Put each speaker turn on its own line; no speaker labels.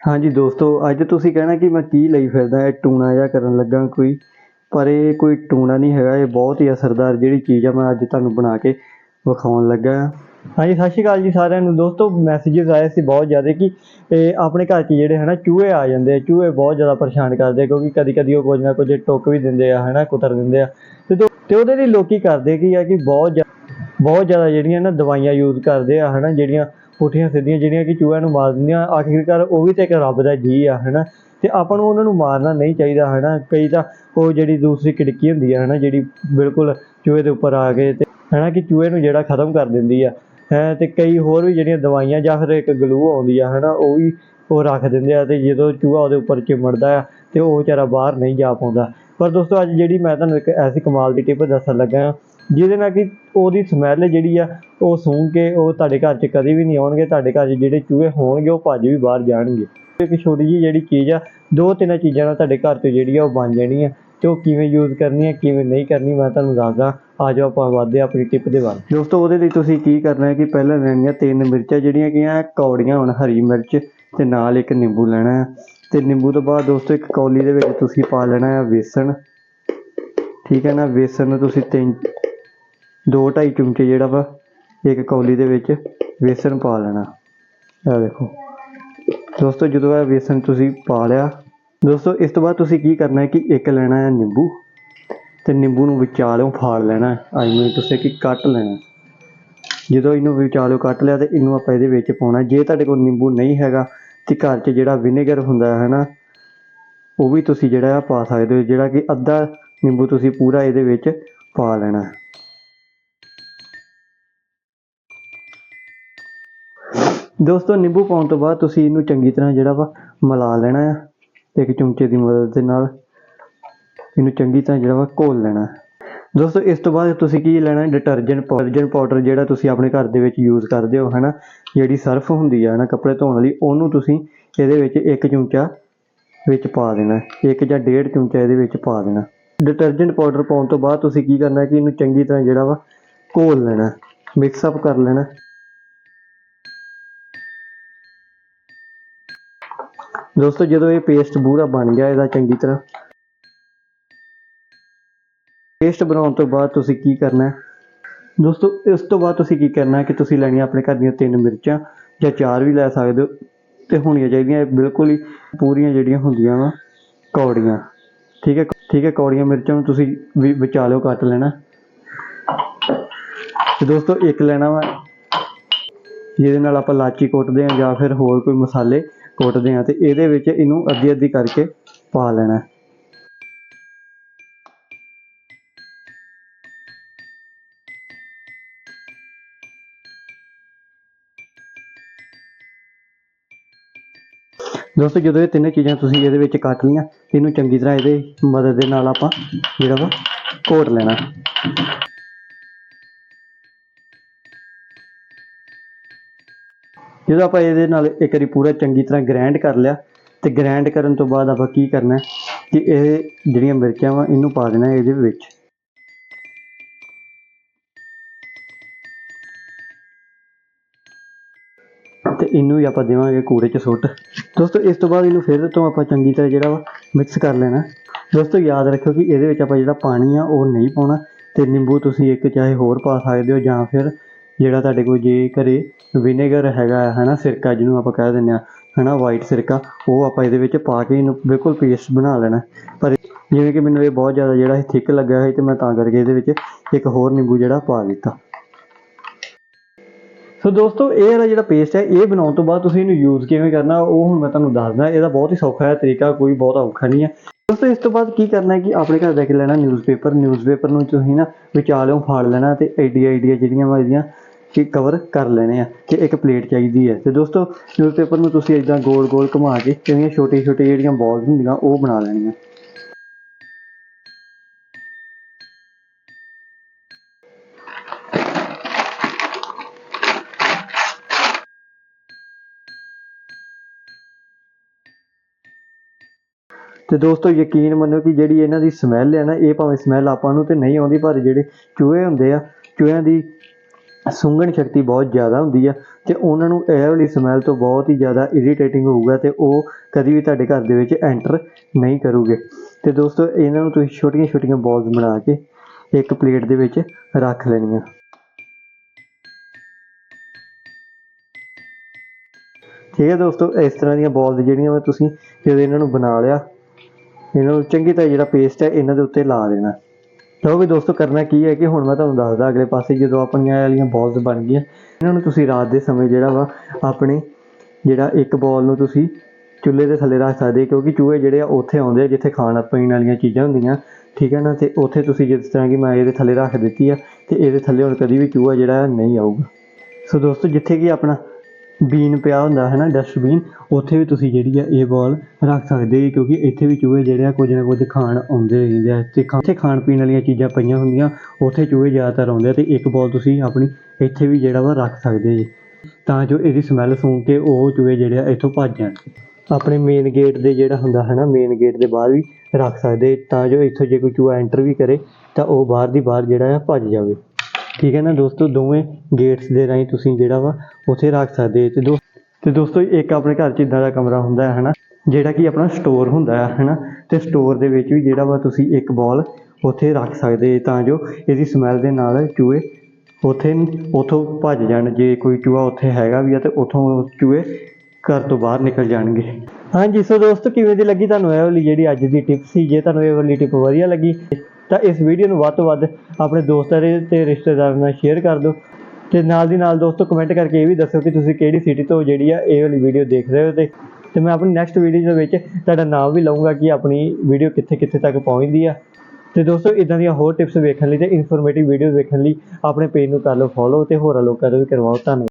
ਹਾਂਜੀ ਦੋਸਤੋ, ਅੱਜ ਤੁਸੀਂ ਕਹਿਣਾ ਕਿ ਮੈਂ ਕੀ ਲਈ ਫਿਰਦਾ, ਇਹ ਟੂਣਾ ਜਿਹਾ ਕਰਨ ਲੱਗਾ ਕੋਈ, ਪਰ ਇਹ ਕੋਈ ਟੂਣਾ ਨਹੀਂ ਹੈਗਾ, ਇਹ ਬਹੁਤ ਹੀ ਅਸਰਦਾਰ ਜਿਹੜੀ ਚੀਜ਼ ਆ, ਮੈਂ ਅੱਜ ਤੁਹਾਨੂੰ ਬਣਾ ਕੇ ਵਿਖਾਉਣ ਲੱਗਾ। ਹਾਂ ਹਾਂਜੀ, ਸਤਿ ਸ਼੍ਰੀ ਅਕਾਲ ਜੀ ਸਾਰਿਆਂ ਨੂੰ। ਦੋਸਤੋ ਮੈਸੇजेस ਆਏ ਸੀ ਬਹੁਤ ਜ਼ਿਆਦਾ ਕਿ, ਇਹ ਆਪਣੇ ਘਰ 'ਚ ਜਿਹੜੇ ਹਨਾ, ਚੂਹੇ ਆ ਜਾਂਦੇ ਆ, ਚੂਹੇ ਬਹੁਤ ਜ਼ਿਆਦਾ ਪਰੇਸ਼ਾਨ ਕਰਦੇ ਕਿਉਂਕਿ ਕਦੀ ਕਦੀ ਉਹ ਕੁਝ ਨਾ ਕੁਝ ਟੁੱਕ ਵੀ ਦਿੰਦੇ ਆ, ਹਨਾ, ਕੁਤਰ ਦਿੰਦੇ ਆ। ਤੇ ਦੋ- ਤੇ ਉਹਦੇ ਲਈ ਲੋਕੀ ਕਰਦੇ ਕੀ ਆ ਕਿ ਬਹੁਤ ਜ਼ਿਆ- ਬਹੁਤ ਜ਼ਿਆਦਾ ਜਿਹੜੀਆਂ ਨਾ ਦਵਾਈਆਂ ਯੂਜ਼ ਕਰਦੇ ਆ, ਹਨਾ, ਜਿਹੜੀਆਂ ਪੁੱਠੀਆਂ ਸਿੱਧੀਆਂ ਜਿਹੜੀਆਂ ਕਿ ਚੂਹਿਆਂ ਨੂੰ ਮਾਰ ਦਿੰਦੀਆਂ, ਆਖਿਰਕਾਰ ਉਹ ਵੀ ਤਾਂ ਇੱਕ ਰੱਬ ਦਾ ਜੀ ਆ, ਹਨਾ? ਤੇ ਆਪਾਂ ਨੂੰ ਉਹਨਾਂ ਨੂੰ ਮਾਰਨਾ ਨਹੀਂ ਚਾਹੀਦਾ, ਹਨਾ? ਕਈ ਤਾਂ ਉਹ ਜਿਹੜੀ ਦੂਸਰੀ ਖਿੜਕੀ ਹੁੰਦੀ ਆ, ਹਨਾ, ਜਿਹੜੀ ਬਿਲਕੁਲ ਚੂਹੇ ਦੇ ਉੱਪਰ ਆ ਕੇ ਤੇ, ਹਨਾ, ਕਿ ਚੂਹੇ ਨੂੰ ਜਿਹੜਾ ਖਤਮ ਕਰ ਦਿੰਦੀ ਆ, ਹੈ? ਤੇ ਕਈ ਹੋਰ ਵੀ ਜਿਹੜੀਆਂ ਦਵਾਈਆਂ ਜਾਂ ਫਿਰ ਇੱਕ ਗਲੂ ਆਉਂਦੀ ਆ, ਹਨਾ, ਉਹ ਵੀ ਉਹ ਰੱਖ ਦਿੰਦੇ ਆ, ਤੇ ਜਦੋਂ ਚੂਹਾ ਉਹਦੇ ਉੱਪਰ ਚਿਮੜਦਾ ਆ, ਤੇ ਉਹ ਵਿਚਾਰਾ ਬਾਹਰ ਨਹੀਂ ਜਾ ਪਾਉਂਦਾ। ਪਰ ਦੋਸਤੋ, ਅੱਜ ਜਿਹੜੀ ਮੈਂ ਤੁਹਾਨੂੰ ਇੱਕ ਐਸੀ ਕਮਾਲ ਦੀ ਟਿਪ ਦੱਸਣ ਲੱਗਾ ਹਾਂ ਜਿਹਦੇ ਨਾਲ ਕਿ ਉਹਦੀ ਸਮੈਲ ਜਿਹੜੀ ਆ, ਉਹ ਸੂੰਘ ਕੇ ਉਹ ਤੁਹਾਡੇ ਘਰ 'ਚ ਕਦੇ ਵੀ ਨਹੀਂ ਆਉਣਗੇ, ਤੁਹਾਡੇ ਘਰ 'ਚ ਜਿਹੜੇ ਚੂਹੇ ਹੋਣਗੇ, ਉਹ ਭੱਜ ਵੀ ਬਾਹਰ ਜਾਣਗੇ। ਇੱਕ ਛੋਟੀ ਜਿਹੀ ਜਿਹੜੀ ਚੀਜ਼ ਆ, ਦੋ ਤਿੰਨ ਚੀਜ਼ਾਂ ਨਾਲ ਤੁਹਾਡੇ ਘਰ 'ਚ ਜਿਹੜੀ ਆ, ਉਹ ਬਣ ਜਾਣੀ ਆ ਤੇ ਉਹ ਕਿਵੇਂ ਯੂਜ਼ ਕਰਨੀ ਹੈ ਕਿਵੇਂ ਨਹੀਂ ਕਰਨੀ, ਮੈਂ ਤੁਹਾਨੂੰ ਦੱਸਦਾ। ਆ ਜਾਓ ਆਪਾਂ ਵਧਦੇ ਹਾਂ ਆਪਣੀ ਟਿਪ ਦੇ ਵੱਲ। ਦੋਸਤੋ, ਉਹਦੇ ਲਈ ਤੁਸੀਂ ਕੀ ਕਰਨਾ ਹੈ ਕਿ ਪਹਿਲਾਂ ਲੈਣੀਆਂ ਤਿੰਨ ਮਿਰਚਾਂ ਜਿਹੜੀਆਂ ਕਿ ਆ ਕੌੜੀਆਂ ਹੁਣ, ਹਰੀ ਮਿਰਚ ਤੇ ਨਾਲ ਇੱਕ ਨਿੰਬੂ ਲੈਣਾ ਹੈ। ਤੇ ਨਿੰਬੂ ਤੋਂ ਬਾਅਦ ਦੋਸਤੋ, ਇੱਕ ਕੌਲੀ ਦੇ ਵਿੱਚ ਤੁਸੀਂ ਪਾ ਲੈਣਾ ਹੈ ਵੇਸਣ। ਠੀਕ ਹੈ ਨਾ, ਵੇਸਣ ਨੂੰ ਤੁਸੀਂ ਤਿੰਨ ਦੋ ਢਾਈ ਚਮਚੇ ਜਿਹੜਾ ਵਾ, ਇੱਕ ਕੌਲੀ ਦੇ ਵਿੱਚ ਵੇਸਣ ਪਾ ਲੈਣਾ। ਇਹ ਦੇਖੋ। ਦੋਸਤੋ, ਜਦੋਂ ਇਹ ਵੇਸਣ ਤੁਸੀਂ ਪਾ ਲਿਆ, ਦੋਸਤੋ, ਇਸ ਤੋਂ ਬਾਅਦ ਤੁਸੀਂ ਕੀ ਕਰਨਾ ਹੈ ਕਿ ਇੱਕ ਲੈਣਾ ਹੈ ਨਿੰਬੂ ਤੇ ਨਿੰਬੂ ਨੂੰ ਵਿਚਾਲਿਓਂ ਫਾੜ ਲੈਣਾ ਆਈ ਮੀਨ ਤੁਸੀਂ ਕਿ ਕੱਟ ਲੈਣਾ ਜਦੋਂ ਇਹਨੂੰ ਵਿਚਾਲਿਓਂ ਕੱਟ ਲਿਆ ਤੇ ਇਹਨੂੰ ਆਪਾਂ ਇਹਦੇ ਵਿੱਚ ਪਾਉਣਾ ਜੇ ਤੁਹਾਡੇ ਕੋਲ ਨਿੰਬੂ ਨਹੀਂ ਹੈਗਾ ਤੇ ਘਰ 'ਚ ਜਿਹੜਾ ਵਿਨੇਗਰ ਹੁੰਦਾ ਹੈ ਨਾ, ਉਹ ਵੀ ਤੁਸੀਂ ਜਿਹੜਾ ਆ ਪਾ ਸਕਦੇ ਹੋ। ਜਿਹੜਾ ਕਿ ਅੱਧਾ ਨਿੰਬੂ ਤੁਸੀਂ ਪੂਰਾ ਇਹਦੇ ਵਿੱਚ ਪਾ ਲੈਣਾ ਦੋਸਤੋ, ਨਿੰਬੂ ਪਾਉਣ ਤੋਂ ਬਾਅਦ ਤੁਸੀਂ ਇਹਨੂੰ ਚੰਗੀ ਤਰ੍ਹਾਂ ਜਿਹੜਾ ਵਾ ਮਿਲਾ ਲੈਣਾ ਆ, ਇੱਕ ਚਮਚੇ ਦੀ ਮਦਦ ਦੇ ਨਾਲ ਇਹਨੂੰ ਚੰਗੀ ਤਰ੍ਹਾਂ ਜਿਹੜਾ ਵਾ ਘੋਲ ਲੈਣਾ। ਦੋਸਤੋ, ਇਸ ਤੋਂ ਬਾਅਦ ਤੁਸੀਂ ਕੀ ਲੈਣਾ? ਹੈ ਡਿਟਰਜੈਂਟ ਪਾਊਡਰ ਪਾਊਡਰ ਜਿਹੜਾ ਤੁਸੀਂ ਆਪਣੇ ਘਰ ਦੇ ਵਿੱਚ ਯੂਜ਼ ਕਰਦੇ ਹੋ, ਹਨਾ? ਜਿਹੜੀ ਸਰਫ ਹੁੰਦੀ ਆ ਨਾ ਕੱਪੜੇ ਧੋਣ ਵਾਲੀ, ਉਹਨੂੰ ਤੁਸੀਂ ਇਹਦੇ ਵਿੱਚ ਇੱਕ ਚਮਚਾ ਵਿੱਚ ਪਾ ਦੇਣਾ। ਇੱਕ ਜਾਂ ਡੇਢ ਚਮਚਾ ਇਹਦੇ ਵਿੱਚ ਪਾ ਦੇਣਾ। ਡਿਟਰਜੈਂਟ ਪਾਊਡਰ ਪਾਉਣ ਤੋਂ ਬਾਅਦ ਤੁਸੀਂ ਕੀ ਕਰਨਾ ਕਿ ਇਹਨੂੰ ਚੰਗੀ ਤਰ੍ਹਾਂ ਜਿਹੜਾ ਵਾ ਘੋਲ ਲੈਣਾ। ਮਿਕਸ ਅਪ ਕਰ ਲੈਣਾ। ਦੋਸਤੋ, ਜਦੋਂ ਇਹ ਪੇਸਟ ਪੂਰਾ ਬਣ ਗਿਆ, ਇਹਦਾ ਚੰਗੀ ਤਰ੍ਹਾਂ। ਪੇਸਟ ਬਣਾਉਣ ਤੋਂ ਬਾਅਦ ਤੁਸੀਂ ਕੀ ਕਰਨਾ ਹੈ? ਦੋਸਤੋ, ਇਸ ਤੋਂ ਬਾਅਦ ਤੁਸੀਂ ਕੀ ਕਰਨਾ ਹੈ ਕਿ ਤੁਸੀਂ ਲੈਣੀਆਂ ਆਪਣੇ ਘਰ ਦੀਆਂ ਤਿੰਨ ਮਿਰਚਾਂ ਜਾਂ ਚਾਰ ਵੀ ਲੈ ਸਕਦੇ ਹੋ। ਤੇ ਹੋਣੀਆਂ ਚਾਹੀਦੀਆਂ, ਇਹ ਬਿਲਕੁਲ ਹੀ ਪੂਰੀਆਂ ਜਿਹੜੀਆਂ ਹੁੰਦੀਆਂ ਵਾ, ਕੌੜੀਆਂ। ਠੀਕ ਹੈ ਠੀਕ ਹੈ, ਕੌੜੀਆਂ ਮਿਰਚਾਂ ਨੂੰ ਤੁਸੀਂ ਵੀ ਵਿਚਾਲਿਓ ਕੱਟ ਲੈਣਾ। ਤੇ ਦੋਸਤੋ, ਇੱਕ ਲੈਣਾ ਵਾ, ਜਿਹਦੇ ਨਾਲ ਆਪਾਂ ਲਾਚੀ ਕੁੱਟਦੇ ਹਾਂ ਜਾਂ ਫਿਰ ਹੋਰ ਕੋਈ ਮਸਾਲੇ। ਕੁੱਟਦੇ ਹਾਂ ਤੇ ਇਹਦੇ ਵਿੱਚ ਇਹਨੂੰ ਅੱਧੀ ਅੱਧੀ ਕਰਕੇ ਪਾ ਲੈਣਾ। ਦੋਸਤੋ, ਜਦੋਂ ਇਹ ਤਿੰਨੇ ਚੀਜ਼ਾਂ ਤੁਸੀਂ ਇਹਦੇ ਵਿੱਚ ਕੱਟ ਲਈਆਂ, ਇਹਨੂੰ ਚੰਗੀ ਤਰ੍ਹਾਂ ਇਹਦੇ ਮਦਦ ਦੇ ਨਾਲ ਆਪਾਂ ਜਿਹੜਾ ਵਾ ਘੋਟ ਲੈਣਾ। ਜਦੋਂ ਆਪਾਂ ਇਹਦੇ ਨਾਲ ਇੱਕ ਵਾਰੀ ਪੂਰਾ ਚੰਗੀ ਤਰ੍ਹਾਂ ਗ੍ਰਾਈਂਡ ਕਰ ਲਿਆ ਤੇ ਗ੍ਰਾਈਂਡ ਕਰਨ ਤੋਂ ਬਾਅਦ ਆਪਾਂ ਕੀ ਕਰਨਾ ਕਿ ਇਹ ਜਿਹੜੀਆਂ ਮਿਰਚਾਂ ਵਾ, ਇਹਨੂੰ ਪਾ ਦੇਣਾ ਇਹਦੇ ਵਿੱਚ। ਤੇ ਇਹਨੂੰ ਵੀ ਆਪਾਂ ਦੇਵਾਂਗੇ ਕੂੜੇ 'ਚ ਸੁੱਟ। ਦੋਸਤੋ, ਇਸ ਤੋਂ ਬਾਅਦ ਇਹਨੂੰ ਫਿਰ ਤੋਂ ਆਪਾਂ ਚੰਗੀ ਤਰ੍ਹਾਂ ਜਿਹੜਾ ਵਾ ਮਿਕਸ ਕਰ ਲੈਣਾ। ਦੋਸਤੋ, ਯਾਦ ਰੱਖਿਓ ਕਿ ਇਹਦੇ ਵਿੱਚ ਆਪਾਂ ਜਿਹੜਾ ਪਾਣੀ ਆ, ਉਹ ਨਹੀਂ ਪਾਉਣਾ। ਤੇ ਨਿੰਬੂ ਤੁਸੀਂ ਇੱਕ ਚਾਹੇ ਹੋਰ ਪਾ ਸਕਦੇ ਹੋ ਜਾਂ ਫਿਰ ਜਿਹੜਾ ਤੁਹਾਡੇ ਕੋਲ ਜੇ ਘਰੇ ਵਿਨੇਗਰ ਹੈਗਾ ਹੈ ਨਾ ਸਿਰਕਾ ਜਿਹਨੂੰ ਆਪਾਂ ਕਹਿ ਦਿੰਦੇ ਆ ਹਨਾ ਵਾਈਟ ਸਿਰਕਾ, ਉਹ ਆਪਾਂ ਇਹਦੇ ਵਿੱਚ ਪਾ ਕੇ ਇਹਨੂੰ ਬਿਲਕੁਲ ਪੇਸਟ ਬਣਾ ਲੈਣਾ ਪਰ ਜਿਵੇਂ ਕਿ ਮੈਨੂੰ ਇਹ ਬਹੁਤ ਜ਼ਿਆਦਾ ਜਿਹੜਾ ਥਿਕ ਲੱਗਾ ਹੈ ਤੇ ਮੈਂ ਤਾਂ ਕਰਕੇ ਇਹਦੇ ਵਿੱਚ ਇੱਕ ਹੋਰ ਨਿੰਬੂ ਜਿਹੜਾ ਪਾ ਦਿੱਤਾ। ਸੋ ਦੋਸਤੋ, ਇਹ ਵਾਲਾ ਜਿਹੜਾ ਪੇਸਟ ਹੈ, ਇਹ ਬਣਾਉਣ ਤੋਂ ਬਾਅਦ ਤੁਸੀਂ ਇਹਨੂੰ ਯੂਜ਼ ਕਿਵੇਂ ਕਰਨਾ, ਉਹ ਹੁਣ ਮੈਂ ਤੁਹਾਨੂੰ ਦੱਸਦਾ ਇਹਦਾ ਬਹੁਤ ਹੀ ਸੌਖਾ ਹੈ ਤਰੀਕਾ, ਕੋਈ ਬਹੁਤ ਔਖਾ ਨਹੀਂ ਹੈ। ਦੋਸਤੋ, ਇਸ ਤੋਂ ਬਾਅਦ ਕੀ ਕਰਨਾ ਹੈ ਕਿ ਆਪਣੇ ਘਰ ਦੇਖ ਲੈਣਾ ਨਿਊਜ਼ਪੇਪਰ ਨਿਊਜ਼ਪੇਪਰ ਨੂੰ ਤੁਸੀਂ ਨਾ ਵਿਚਾਲਿਓਂ ਫਾੜ ਲੈਣਾ ਤੇ ਆਈਡੀਆ ਆਈਡੀਆ ਜਿਹੜੀਆਂ ਵਾ ਇਹਦੀਆਂ ਕਿ ਕਵਰ ਕਰ ਲੈਣੇ ਆ, ਕਿ ਇੱਕ ਪਲੇਟ ਚਾਹੀਦੀ ਹੈ ਤੇ ਦੋਸਤੋ ਨਿਊਜ਼ਪੇਪਰ ਨੂੰ ਤੁਸੀਂ ਇਦਾਂ ਗੋਲ ਗੋਲ ਘੁਮਾ ਕੇ ਜਿਹੜੀਆਂ ਛੋਟੀ ਛੋਟੀ ਜਿਹੜੀਆਂ ਬਾਲਸ ਹੁੰਦੀਆਂ, ਉਹ ਬਣਾ ਲੈਣੀਆਂ। ਤੇ ਦੋਸਤੋ, ਯਕੀਨ ਮੰਨੋ ਕਿ ਜਿਹੜੀ ਇਹਨਾਂ ਦੀ ਸਮੈਲ ਹੈ ਨਾ, ਇਹ ਭਾਵੇਂ ਸਮੈਲ ਆਪਾਂ ਨੂੰ ਤੇ ਨਹੀਂ ਆਉਂਦੀ, ਪਰ ਜਿਹੜੇ ਚੂਹੇ ਹੁੰਦੇ ਆ, ਚੂਹਿਆਂ ਦੀ ਸੁੰਘਣ ਸ਼ਕਤੀ ਬਹੁਤ ਜ਼ਿਆਦਾ ਹੁੰਦੀ ਆ ਤੇ ਉਹਨਾਂ ਨੂੰ ਇਹ ਵਾਲੀ ਸਮੈਲ ਤੋਂ ਬਹੁਤ ਹੀ ਜ਼ਿਆਦਾ ਇਰੀਟੇਟਿੰਗ ਹੋਊਗਾ ਤੇ ਉਹ ਕਦੀ ਵੀ ਤੁਹਾਡੇ ਘਰ ਦੇ ਵਿੱਚ ਐਂਟਰ ਨਹੀਂ ਕਰੂਗੇ। ਤੇ ਦੋਸਤੋ, ਇਹਨਾਂ ਨੂੰ ਤੁਸੀਂ ਛੋਟੀਆਂ ਛੋਟੀਆਂ ਬਾਲਸ ਬਣਾ ਕੇ ਇੱਕ ਪਲੇਟ ਦੇ ਵਿੱਚ ਰੱਖ ਲੈਣੀਆਂ। ਠੀਕ ਹੈ ਦੋਸਤੋ, ਇਸ ਤਰ੍ਹਾਂ ਦੀਆਂ ਬਾਲਸ ਜਿਹੜੀਆਂ ਵਾ ਤੁਸੀਂ ਜਦੋਂ ਇਹਨਾਂ ਨੂੰ ਬਣਾ ਲਿਆ, ਇਹਨਾਂ ਨੂੰ ਚੰਗੀ ਤਰ੍ਹਾਂ ਜਿਹੜਾ ਪੇਸਟ ਹੈ ਇਹਨਾਂ ਦੇ ਉੱਤੇ ਲਾ ਦੇਣਾ। ਲਓ ਵੀ ਦੋਸਤੋ ਕਰਨਾ ਕੀ ਹੈ ਕਿ ਹੁਣ ਮੈਂ ਤੁਹਾਨੂੰ ਦੱਸਦਾ ਅਗਲੇ ਪਾਸੇ ਜਦੋਂ ਆਪਣੀਆਂ ਵਾਲੀਆਂ ਬਾਲਸ ਬਣ ਗਈਆਂ, ਇਹਨਾਂ ਨੂੰ ਤੁਸੀਂ ਰਾਤ ਦੇ ਸਮੇਂ ਜਿਹੜਾ ਵਾ ਆਪਣੇ ਜਿਹੜਾ ਇੱਕ ਬਾਲ ਨੂੰ ਤੁਸੀਂ ਚੁੱਲ੍ਹੇ ਦੇ ਥੱਲੇ ਰੱਖ ਸਕਦੇ ਕਿਉਂਕਿ ਚੂਹੇ ਜਿਹੜੇ ਆ ਉੱਥੇ ਆਉਂਦੇ ਆ ਜਿੱਥੇ ਖਾਣ ਪੀਣ ਵਾਲੀਆਂ ਚੀਜ਼ਾਂ ਹੁੰਦੀਆਂ, ਠੀਕ ਹੈ ਨਾ? ਤੇ ਉੱਥੇ ਤੁਸੀਂ ਜਿਸ ਤਰ੍ਹਾਂ ਕਿ ਮੈਂ ਇਹਦੇ ਥੱਲੇ ਰੱਖ ਦਿੱਤੀ ਆ, ਤੇ ਇਹਦੇ ਥੱਲੇ ਹੁਣ ਕਦੀ ਵੀ ਚੂਹਾ ਜਿਹੜਾ ਹੈ ਨਹੀਂ ਆਊਗਾ। ਸੋ ਦੋਸਤੋ ਜਿੱਥੇ ਕਿ ਆਪਣਾ ਬੀਨ ਪਿਆ ਹੁੰਦਾ ਹੈ ਨਾ ਡਸਟਬਿਨ ਉੱਥੇ ਵੀ ਤੁਸੀਂ ਜਿਹੜੀ ਆ ਇਹ ਬਾਲ ਰੱਖ ਸਕਦੇ ਹੋ ਕਿਉਂਕਿ ਇੱਥੇ ਵੀ ਚੂਹੇ ਜਿਹੜੇ ਆ ਕੁਝ ਨਾ ਕੁਝ ਖਾਣ ਆਉਂਦੇ ਰਹਿੰਦੇ ਆ। ਤੇ ਖਾ- ਇੱਥੇ ਖਾਣ ਪੀਣ ਵਾਲੀਆਂ ਚੀਜ਼ਾਂ ਪਈਆਂ ਹੁੰਦੀਆਂ, ਉੱਥੇ ਚੂਹੇ ਜ਼ਿਆਦਾਤਰ ਆਉਂਦੇ ਆ ਤੇ ਇੱਕ ਬਾਲ ਤੁਸੀਂ ਆਪਣੀ ਇੱਥੇ ਵੀ ਜਿਹੜਾ ਵਾ ਰੱਖ ਸਕਦੇ ਜੀ। ਤਾਂ ਜੋ ਇਹਦੀ ਸਮੈਲ ਸੁਣ ਕੇ ਉਹ ਚੂਹੇ ਜਿਹੜੇ ਆ ਇੱਥੋਂ ਭੱਜ ਜਾਣ। ਆਪਣੇ ਮੇਨ ਗੇਟ ਦੇ ਜਿਹੜਾ ਹੁੰਦਾ ਹੈ ਨਾ ਮੇਨ ਗੇਟ ਦੇ ਬਾਹਰ ਵੀ ਰੱਖ ਸਕਦੇ, ਤਾਂ ਜੋ ਇੱਥੋਂ ਜੇ ਕੋਈ ਚੂਹਾ ਐਂਟਰ ਵੀ ਕਰੇ, ਤਾਂ ਉਹ ਬਾਹਰ ਦੀ ਬਾਹਰ ਜਿਹੜਾ ਆ ਭੱਜ ਜਾਵੇ। ਠੀਕ ਹੈ ਨਾ ਦੋਸਤੋ, ਦੋਵੇਂ ਗੇਟਸ ਦੇ ਰਾਹੀਂ ਤੁਸੀਂ ਜਿਹੜਾ ਵਾ ਉੱਥੇ ਰੱਖ ਸਕਦੇ ਤੇ ਦੋ ਤੇ ਦੋਸਤੋ, ਇੱਕ ਆਪਣੇ ਘਰ 'ਚ ਇਦਾਂ ਦਾ ਕਮਰਾ ਹੁੰਦਾ ਹੈ, ਹਨਾ? ਜਿਹੜਾ ਕਿ ਆਪਣਾ ਸਟੋਰ ਹੁੰਦਾ ਹੈ, ਹਨਾ? ਤੇ ਸਟੋਰ ਦੇ ਵਿੱਚ ਵੀ ਜਿਹੜਾ ਵਾ ਤੁਸੀਂ ਇੱਕ ਬਾਲ ਉੱਥੇ ਰੱਖ ਸਕਦੇ ਤਾਂ ਜੋ ਇਹਦੀ ਸਮੈਲ ਦੇ ਨਾਲ ਚੂਹੇ ਉੱਥੇ ਉਥੋਂ ਭੱਜ ਜਾਣ। ਜੇ ਕੋਈ ਚੂਹਾ ਉੱਥੇ ਹੈਗਾ ਵੀ ਆ ਤੇ ਉਥੋਂ ਚੂਹੇ ਘਰ ਤੋਂ ਬਾਹਰ ਨਿਕਲ ਜਾਣਗੇ। ਹਾਂਜੀ, ਸੋ ਦੋਸਤੋ, ਕਿਵੇਂ ਦੀ ਲੱਗੀ ਤੁਹਾਨੂੰ ਇਹ ਵਾਲੀ ਜਿਹੜੀ ਅੱਜ ਦੀ ਟਿਪ ਸੀ? ਜੇ ਤੁਹਾਨੂੰ ਇਹ ਵਾਲੀ ਟਿਪ ਵਧੀਆ ਲੱਗੀ ਤਾਂ ਇਸ ਵੀਡੀਓ ਨੂੰ ਵੱਧ ਤੋਂ ਵੱਧ ਆਪਣੇ ਦੋਸਤਾਂ ਦੇ ਤੇ ਰਿਸ਼ਤੇਦਾਰਾਂ ਨਾਲ ਸ਼ੇਅਰ ਕਰ ਦਿਓ ਤੇ ਨਾਲ ਦੀ ਨਾਲ ਦੋਸਤੋ ਕਮੈਂਟ ਕਰਕੇ ਇਹ ਵੀ ਦੱਸੋ ਕਿ ਤੁਸੀਂ ਕਿਹੜੀ ਸਿਟੀ ਤੋਂ ਜਿਹੜੀ ਆ ਇਹ ਵਾਲੀ ਵੀਡੀਓ ਦੇਖ ਰਹੇ ਹੋ ਤੇ ਤੇ ਮੈਂ ਆਪਣੀ ਨੈਕਸਟ ਵੀਡੀਓ ਦੇ ਵਿੱਚ ਤੁਹਾਡਾ ਨਾਮ ਵੀ ਲਵਾਂਗਾ ਕਿ ਆਪਣੀ ਵੀਡੀਓ ਕਿੱਥੇ ਕਿੱਥੇ ਤੱਕ ਪਹੁੰਚਦੀ ਆ। ਤੇ ਦੋਸਤੋ ਇਦਾਂ ਦੀਆਂ ਹੋਰ ਟਿਪਸ ਵੇਖਣ ਲਈ ਤੇ ਇਨਫੋਰਮੇਟਿਵ ਵੀਡੀਓ ਵੇਖਣ ਲਈ ਆਪਣੇ ਪੇਜ ਨੂੰ ਕਰ ਲਓ ਫੋਲੋ ਤੇ ਹੋਰਾਂ ਲੋਕਾਂ ਤੋਂ ਵੀ ਕਰਵਾਓ। ਧੰਨਵਾਦ।